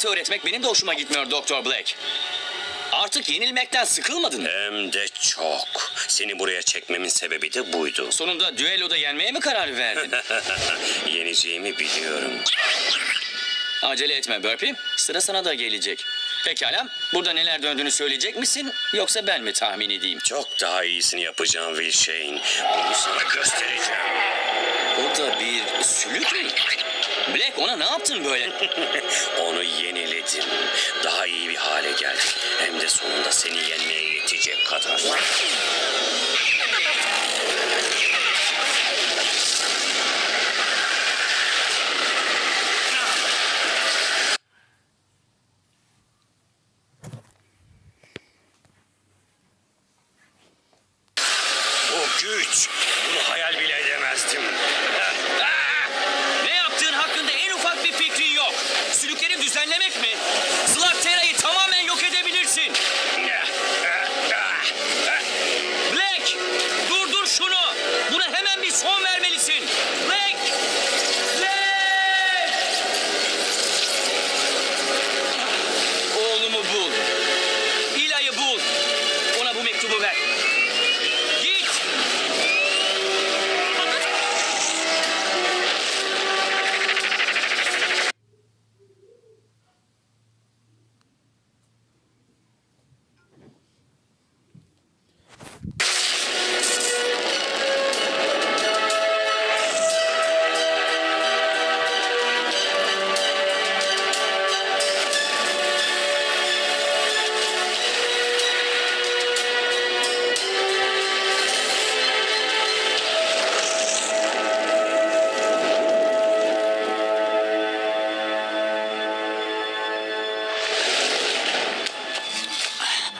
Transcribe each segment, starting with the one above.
adaleti öğretmek benim de hoşuma gitmiyor Doktor Black. Artık yenilmekten sıkılmadın mı? Hem de çok. Seni buraya çekmemin sebebi de buydu. Sonunda düelloda yenmeye mi karar verdin? Yeneceğimi biliyorum. Acele etme Burpee. Sıra sana da gelecek. Pekala. Burada neler döndüğünü söyleyecek misin? Yoksa ben mi tahmin edeyim? Çok daha iyisini yapacağım Will Shane. Bunu sana göstereceğim. O da bir sülük mü? Black ona ne yaptın böyle? Onu yeniledim. Daha iyi bir hale geldi. Hem de sonunda seni yenmeye yetecek kadar.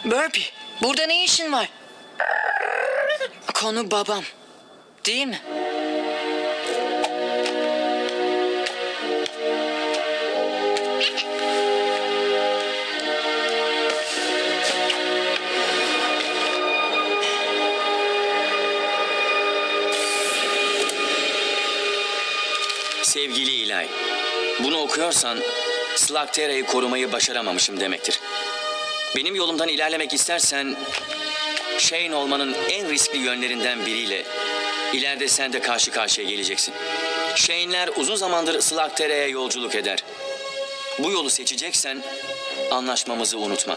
Burpee, burada ne işin var? Konu babam. Değil mi? Sevgili İlay, bunu okuyorsan Slugterra'yı korumayı başaramamışım demektir. Benim yolumdan ilerlemek istersen Shane olmanın en riskli yönlerinden biriyle ileride sen de karşı karşıya geleceksin. Shane'ler uzun zamandır Slugterra'ya yolculuk eder. Bu yolu seçeceksen anlaşmamızı unutma.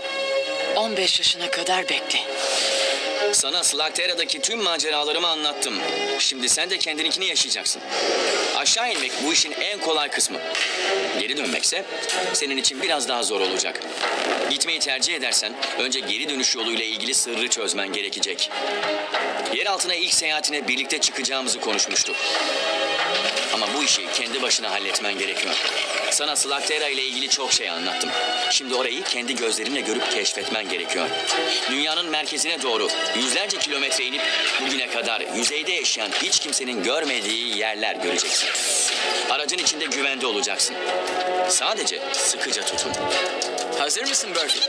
15 yaşına kadar bekle. Sana Slugterra'daki tüm maceralarımı anlattım. Şimdi sen de kendininkini yaşayacaksın. Aşağı inmek bu işin en kolay kısmı. Geri dönmekse senin için biraz daha zor olacak. Gitmeyi tercih edersen önce geri dönüş yoluyla ilgili sırrı çözmen gerekecek. Yer altına ilk seyahatine birlikte çıkacağımızı konuşmuştuk. Ama bu işi kendi başına halletmen gerekiyor. Sana Slugterra ile ilgili çok şey anlattım. Şimdi orayı kendi gözlerinle görüp keşfetmen gerekiyor. Dünyanın merkezine doğru yüzlerce kilometre inip bugüne kadar yüzeyde yaşayan hiç kimsenin görmediği yerler göreceksin. Aracın içinde güvende olacaksın. Sadece sıkıca tutun. Hazır mısın Burpee?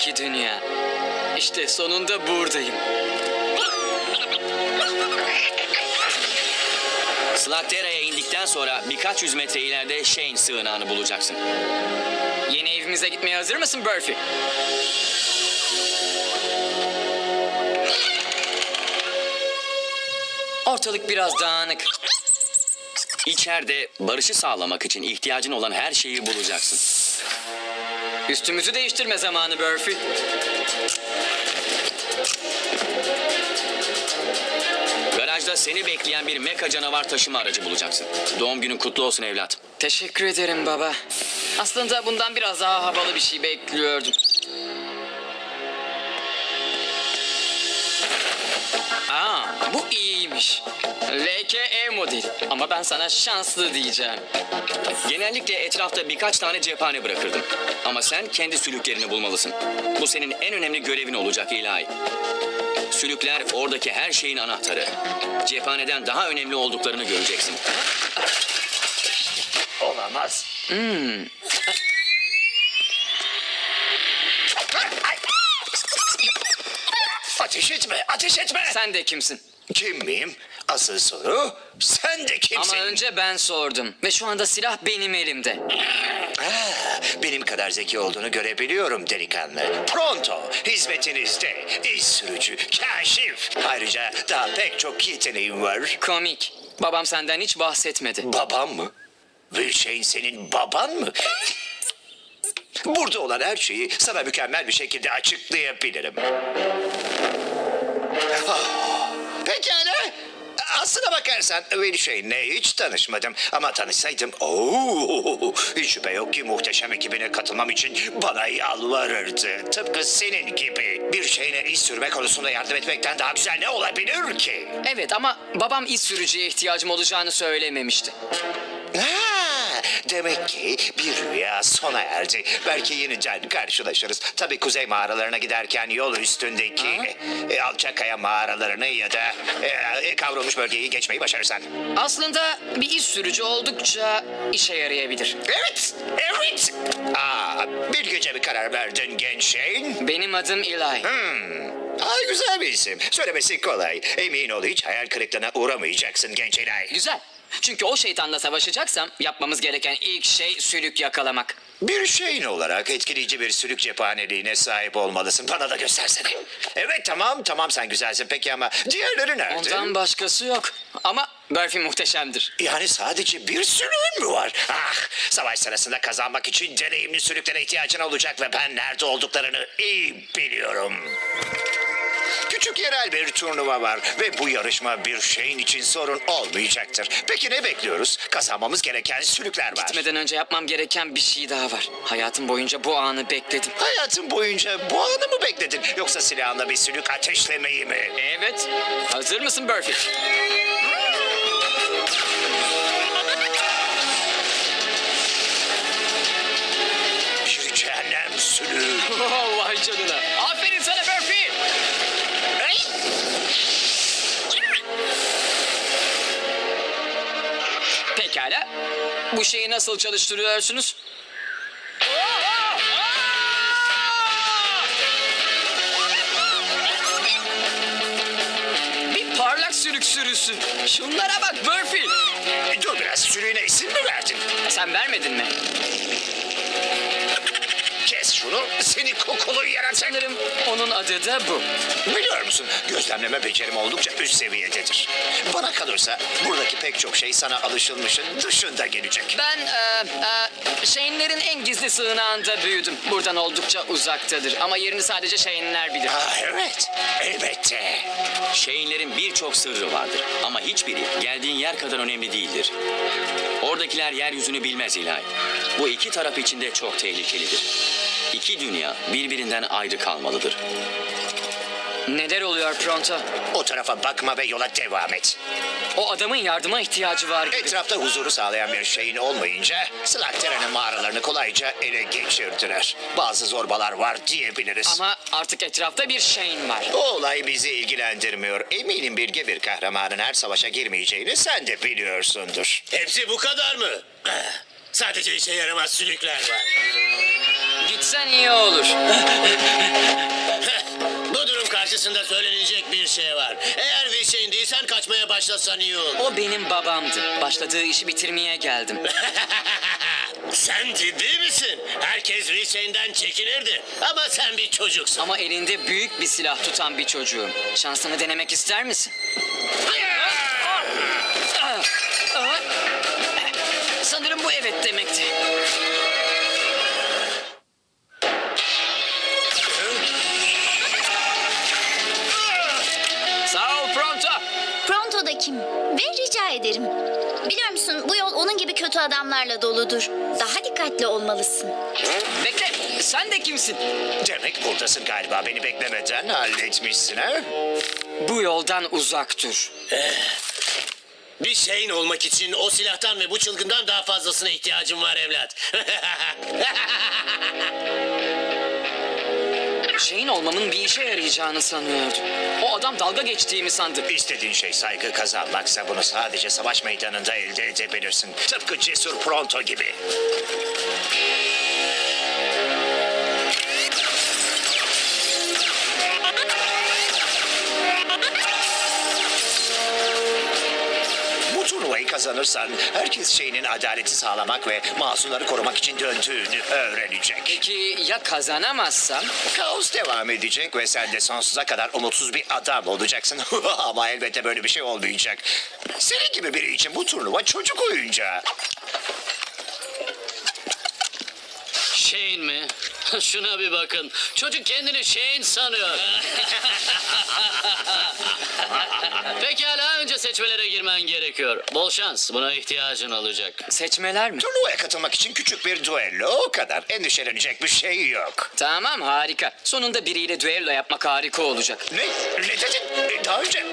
Altındaki dünya. İşte sonunda buradayım. Slugterra'ya indikten sonra birkaç yüz metre ileride Shane sığınağını bulacaksın. Yeni evimize gitmeye hazır mısın Burphy? Ortalık biraz dağınık. İçeride barışı sağlamak için ihtiyacın olan her şeyi bulacaksın. Üstümüzü değiştirme zamanı Murphy. Garajda seni bekleyen bir meka canavar taşıma aracı bulacaksın. Doğum günün kutlu olsun evlat. Teşekkür ederim baba. Aslında bundan biraz daha havalı bir şey bekliyordum. Aa, bu iyiymiş. LKE modeli. Ama ben sana şanslı diyeceğim. Genellikle etrafta birkaç tane cephane bırakırdım. Ama sen kendi sülüklerini bulmalısın. Bu senin en önemli görevin olacak ilahi. Sülükler oradaki her şeyin anahtarı. Cephaneden daha önemli olduklarını göreceksin. Olamaz. Ateş etme, ateş etme. Sen de kimsin? Kim miyim? Asıl soru sen de kimsin? Ama önce ben sordum. Ve şu anda silah benim elimde. Ha, benim kadar zeki olduğunu görebiliyorum delikanlı. Pronto, hizmetinizde. İz sürücü, kaşif. Ayrıca daha pek çok yeteneğim var. Komik. Babam senden hiç bahsetmedi. Babam mı? Wilshane senin baban mı? Burada olan her şeyi sana mükemmel bir şekilde açıklayabilirim. Ah. Aslına bakarsan Wilshane'le hiç tanışmadım. Ama tanışsaydım ooo, hiç şüphe yok ki muhteşem ekibine katılmam için bana yalvarırdı. Tıpkı senin gibi. Bir şeyine iş sürme konusunda yardım etmekten daha güzel ne olabilir ki? Evet ama babam iz sürücüye ihtiyacım olacağını söylememişti. Demek ki bir rüya sona erdi. Belki yeniden karşılaşırız. Tabii kuzey mağaralarına giderken yol üstündeki e, Alçakaya mağaralarını ya da e, kavrulmuş bölgeyi geçmeyi başarırsan. Aslında bir iz sürücü oldukça işe yarayabilir. Evet, evet. Aa, bir gece bir karar verdin genç şeyin. Benim adım Eli. Ay güzel bir isim. Söylemesi kolay. Emin ol hiç hayal kırıklığına uğramayacaksın genç Elay. Güzel. Çünkü o şeytanla savaşacaksam yapmamız gereken ilk şey sülük yakalamak. Bir şeyin olarak etkileyici bir sülük cephaneliğine sahip olmalısın. Bana da göstersene. Evet tamam tamam sen güzelsin peki ama diğerleri nerede? Ondan başkası yok. Ama Murphy muhteşemdir. Yani sadece bir sülüğün mü var? Ah, savaş sırasında kazanmak için deneyimli sülüklere ihtiyacın olacak ve ben nerede olduklarını iyi biliyorum. Küçük yerel bir turnuva var ve bu yarışma bir şeyin için sorun olmayacaktır. Peki ne bekliyoruz? Kazanmamız gereken sülükler var. Gitmeden önce yapmam gereken bir şey daha var. Hayatım boyunca bu anı bekledim. Hayatın boyunca bu anı mı bekledin? Yoksa silahınla bir sülük ateşlemeyi mi? Evet. Hazır mısın Murphy? Bu şeyi nasıl çalıştırıyorsunuz? Bir parlak sürük sürüsü. Şunlara bak Murphy. Dur biraz sülüğüne isim mi verdin? Sen vermedin mi? Şunu seni kokulu yaratık. Sanırım onun adı da bu. Biliyor musun gözlemleme becerim oldukça üst seviyededir. Bana kalırsa buradaki pek çok şey sana alışılmışın dışında gelecek. Ben e, e, Shane'lerin en gizli sığınağında büyüdüm. Buradan oldukça uzaktadır ama yerini sadece Shane'ler bilir. Ah evet elbette. Şeyinlerin birçok sırrı vardır ama hiçbiri geldiğin yer kadar önemli değildir. Oradakiler yeryüzünü bilmez ilahi. Bu iki taraf için de çok tehlikelidir. İki dünya birbirinden ayrı kalmalıdır. Neler oluyor Pronto? O tarafa bakma ve yola devam et. O adamın yardıma ihtiyacı var gibi. Etrafta huzuru sağlayan bir şeyin olmayınca Slakteren'in mağaralarını kolayca ele geçirdiler. Bazı zorbalar var diyebiliriz. Ama artık etrafta bir Shane var. O olay bizi ilgilendirmiyor. Eminim bilge bir kahramanın her savaşa girmeyeceğini sen de biliyorsundur. Hepsi bu kadar mı? Sadece işe yaramaz sülükler var. Gitsen iyi olur. Bu durum karşısında söylenecek bir şey var. Eğer Wilshane'in değilsen kaçmaya başlasan iyi olur. O benim babamdı. Başladığı işi bitirmeye geldim. sen ciddi misin? Herkes Wilshane'den çekinirdi. Ama sen bir çocuksun. Ama elinde büyük bir silah tutan bir çocuğum. Şansını denemek ister misin? zaman bu evet demekti. Ederim. Biliyor musun bu yol onun gibi kötü adamlarla doludur. Daha dikkatli olmalısın. Bekle sen de kimsin? Demek buradasın galiba. Beni beklemeden halletmişsin ha? Bu yoldan uzak dur. Bir şeyin olmak için o silahtan ve bu çılgından daha fazlasına ihtiyacım var evlat. Şeyin olmamın bir işe yarayacağını sanıyordum. O adam dalga geçtiğimi sandı. İstediğin şey saygı kazanmaksa bunu sadece savaş meydanında elde edebilirsin. Tıpkı cesur pronto gibi. Kazanırsan herkes şeyinin adaleti sağlamak ve masumları korumak için döndüğünü öğrenecek. Peki ya kazanamazsam? Kaos devam edecek ve sen de sonsuza kadar umutsuz bir adam olacaksın. Ama elbette böyle bir şey olmayacak. Senin gibi biri için bu turnuva çocuk oyuncağı. Shane mi? Şuna bir bakın. Çocuk kendini Shane sanıyor. Pekala önce seçmelere girmen gerekiyor. Bol şans. Buna ihtiyacın olacak. Seçmeler mi? Turnuvaya katılmak için küçük bir duello o kadar. Endişelenecek bir şey yok. Tamam harika. Sonunda biriyle düello yapmak harika olacak. Ne? Ne dedin? Daha önce...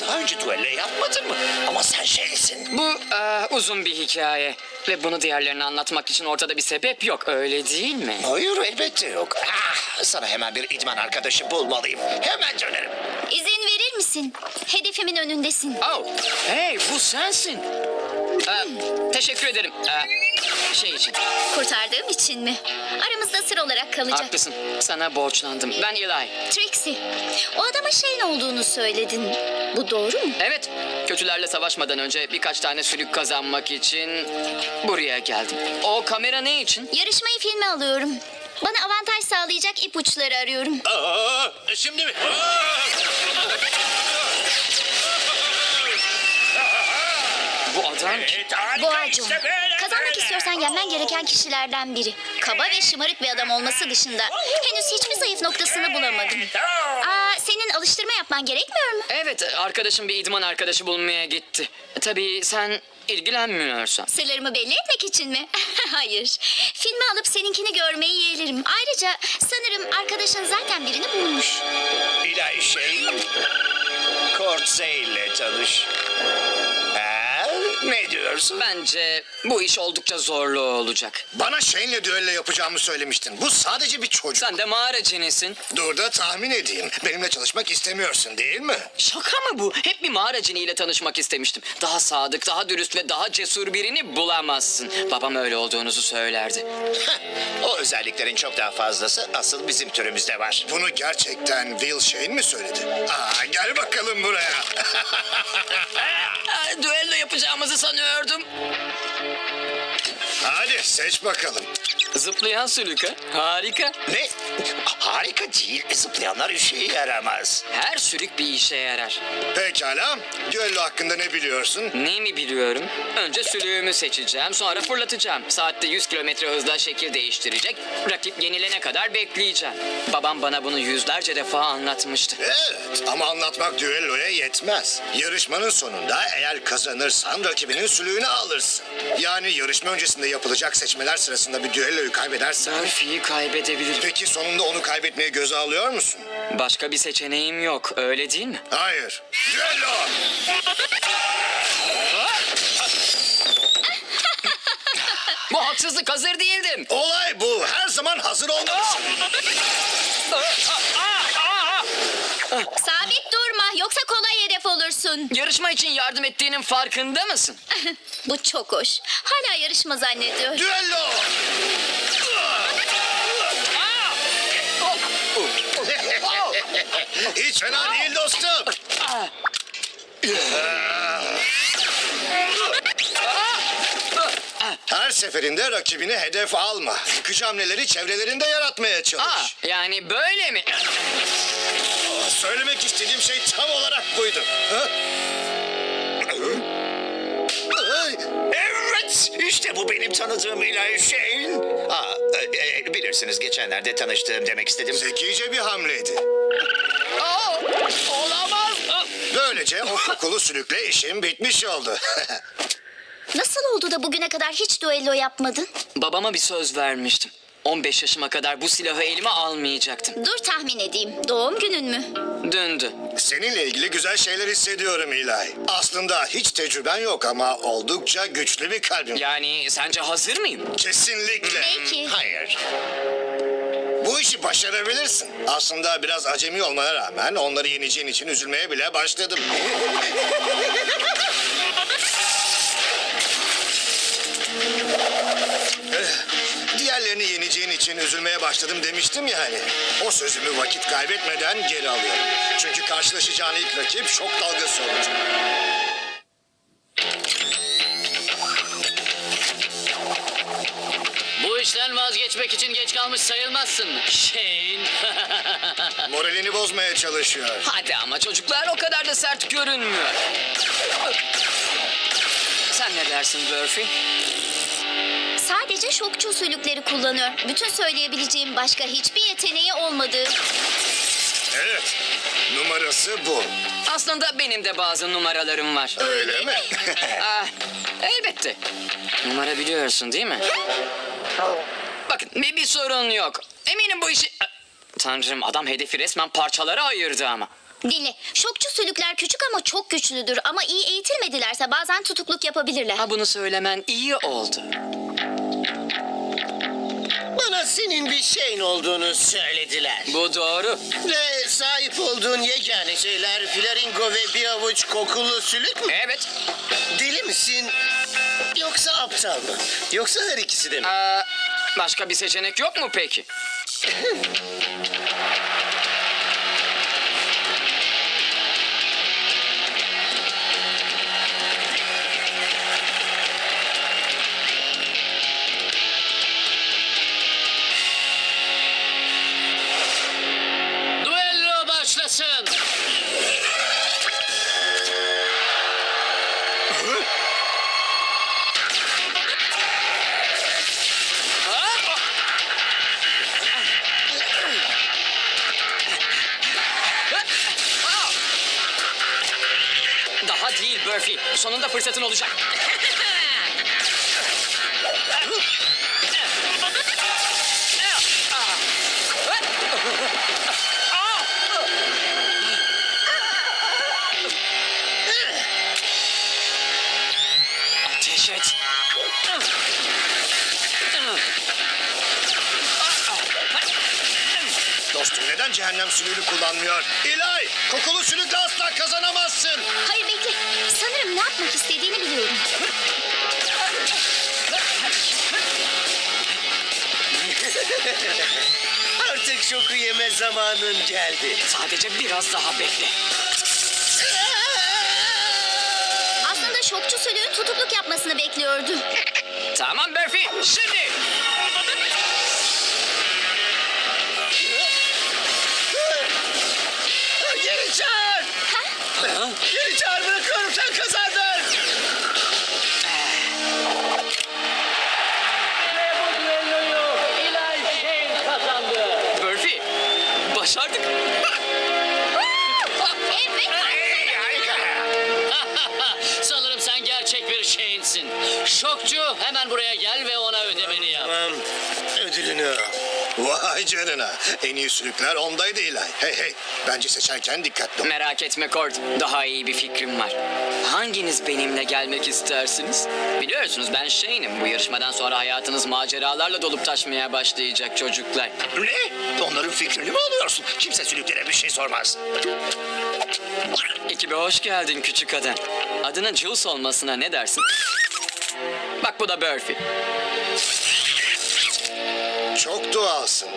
Daha önce duello yapmadın mı? Ama sen şeysin. Bu eee, uzun bir hikaye. Ve bunu diğerlerine anlatmak için ortada bir sebep yok öyle değil mi? Hayır elbette yok. Ah, sana hemen bir idman arkadaşı bulmalıyım. Hemen dönerim. İzin verir misin? Hedefimin önündesin. Oh, hey bu sensin. Ee, teşekkür ederim. Ee, şey için. Kurtardığım için mi? Aramızda sır olarak kalacak. Haklısın. Sana borçlandım. Ben Eli. Trixie, o adama şeyin olduğunu söyledin. Bu doğru mu? Evet, kötülerle savaşmadan önce birkaç tane sülük kazanmak için buraya geldim. O kamera ne için? Yarışmayı filme alıyorum. Bana avantaj sağlayacak ipuçları arıyorum. Aa, şimdi mi? Bu adam ki. Boğacu. Kazanmak istiyorsan yenmen gereken kişilerden biri. Kaba ve şımarık bir adam olması dışında henüz hiçbir zayıf noktasını bulamadım. Aa, senin alıştırma yapman gerekmiyor mu? Evet, arkadaşım bir idman arkadaşı bulmaya gitti. Tabii sen ilgilenmiyorsan. Sırlarımı belli etmek için mi? Hayır. Filmi alıp seninkini görmeyi yeğlerim. Ayrıca sanırım arkadaşın zaten birini bulmuş. İlahi şey... Kortze ile tanış. Ne diyorsun? Bence bu iş oldukça zorlu olacak. Bana Shane'le düello yapacağımı söylemiştin. Bu sadece bir çocuk. Sen de mağara cinisin. Dur da tahmin edeyim. Benimle çalışmak istemiyorsun değil mi? Şaka mı bu? Hep bir mağara ciniyle tanışmak istemiştim. Daha sadık, daha dürüst ve daha cesur birini bulamazsın. Babam öyle olduğunuzu söylerdi. O özelliklerin çok daha fazlası asıl bizim türümüzde var. Bunu gerçekten Will Shane mi söyledi? Aa, gel bakalım buraya. Düello yapacağımızı sanıyordum. Hadi seç bakalım. Zıplayan sülük ha? Harika. Ne? Harika değil. Zıplayanlar işe yaramaz. Her sülük bir işe yarar. Pekala. Düello hakkında ne biliyorsun? Ne mi biliyorum? Önce sülüğümü seçeceğim, sonra fırlatacağım. Saatte 100 kilometre hızla şekil değiştirecek. Rakip yenilene kadar bekleyeceğim. Babam bana bunu yüzlerce defa anlatmıştı. Evet ama anlatmak düelloya yetmez. Yarışmanın sonunda eğer kazanırsan rakibinin sülüğünü alırsın. Yani yarışma öncesinde yapılacak seçmeler sırasında bir düelloyu kaybedersen... Murphy'yi kaybedebilirim. Peki sonunda onu kaybetmeyi göze alıyor musun? Başka bir seçeneğim yok, öyle değil mi? Hayır. Düello! Bu haksızlık hazır değildim. Olay bu. Her zaman hazır olmalısın. Sabit durma yoksa kolay hedef olursun. Yarışma için yardım ettiğinin farkında mısın? Bu çok hoş. Hala yarışma zannediyor. Düello! Hiç fena değil dostum. Her seferinde rakibini hedef alma. Yıkıcı hamleleri çevrelerinde yaratmaya çalış. Aa, yani böyle mi? Söylemek istediğim şey tam olarak buydu. Ha? Evet. İşte bu benim tanıdığım Eli Shane. Aa, e, e, bilirsiniz geçenlerde tanıştığım demek istedim. Zekice bir hamleydi. Aa, olamaz. Böylece o kokulu sülükle işim bitmiş oldu. Nasıl oldu da bugüne kadar hiç düello yapmadın? Babama bir söz vermiştim. 15 yaşıma kadar bu silahı elime almayacaktım. Dur tahmin edeyim. Doğum günün mü? Dündü. Seninle ilgili güzel şeyler hissediyorum İlay. Aslında hiç tecrüben yok ama oldukça güçlü bir kalbin. Yani sence hazır mıyım? Kesinlikle. Belki. Hayır. Bu işi başarabilirsin. Aslında biraz acemi olmana rağmen onları yeneceğin için üzülmeye bile başladım. Diğerlerini yeneceğin için üzülmeye başladım demiştim ya hani. O sözümü vakit kaybetmeden geri alıyorum. Çünkü karşılaşacağın ilk rakip şok dalgası olacak. Bu işten vazgeçmek için geç kalmış sayılmazsın. Shane. Moralini bozmaya çalışıyor. Hadi ama çocuklar o kadar da sert görünmüyor. Sen ne dersin Burfi? Sadece şokçu sülükleri kullanıyor. Bütün söyleyebileceğim başka hiçbir yeteneği olmadı. Evet. Numarası bu. Aslında benim de bazı numaralarım var. Öyle mi? Ah, elbette. Numara biliyorsun değil mi? Bakın bir, bir sorun yok. Eminim bu işi... Ah, Tanrım adam hedefi resmen parçalara ayırdı ama. Dinle. Şokçu sülükler küçük ama çok güçlüdür. Ama iyi eğitilmedilerse bazen tutukluk yapabilirler. Ha bunu söylemen iyi oldu. Senin bir şeyin olduğunu söylediler. Bu doğru. Ve sahip olduğun yegane şeyler flamingo ve bir avuç kokulu sülük mü? Evet. Deli misin? Yoksa aptal mı? Yoksa her ikisi de mi? Aa, başka bir seçenek yok mu peki? olacak. Cehennem sülüğünü kullanmıyor? İlay, kokulu sülükle asla kazanamazsın. Hayır bekle. Sanırım ne yapmak istediğini biliyorum. Artık şoku yeme zamanın geldi. Sadece biraz daha bekle. Aslında şokçu sülüğün tutukluk yapmasını bekliyordu. Tamam Burfi. Şimdi. 三克三 Vay canına. En iyi sülükler ondaydı İlay. Hey hey, bence seçerken dikkatli ol. Merak etme Kord. Daha iyi bir fikrim var. Hanginiz benimle gelmek istersiniz? Biliyorsunuz ben Shane'im. Bu yarışmadan sonra hayatınız maceralarla dolup taşmaya başlayacak çocuklar. Ne? Onların fikrini mi alıyorsun? Kimse sülüklere bir şey sormaz. Ekibe hoş geldin küçük adam. Adının Jules olmasına ne dersin? Bak bu da Burfi. Çok doğalsın.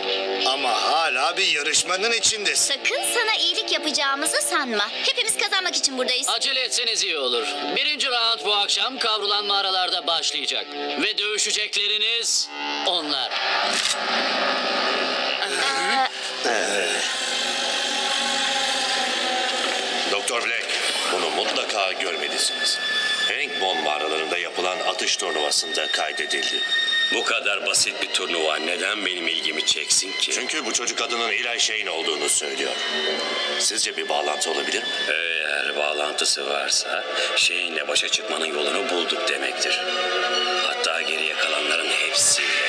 Ama hala bir yarışmanın içindesin. Sakın sana iyilik yapacağımızı sanma. Hepimiz kazanmak için buradayız. Acele etseniz iyi olur. Birinci round bu akşam kavrulan mağaralarda başlayacak. Ve dövüşecekleriniz onlar. Doktor Black, bunu mutlaka görmelisiniz. Hangmon mağaralarında yapılan atış turnuvasında kaydedildi. Bu kadar basit bir turnuva neden benim ilgimi çeksin ki? Çünkü bu çocuk adının Eli Shane olduğunu söylüyor. Sizce bir bağlantı olabilir mi? Eğer bağlantısı varsa şeyinle başa çıkmanın yolunu bulduk demektir. Hatta geriye kalanların hepsiyle.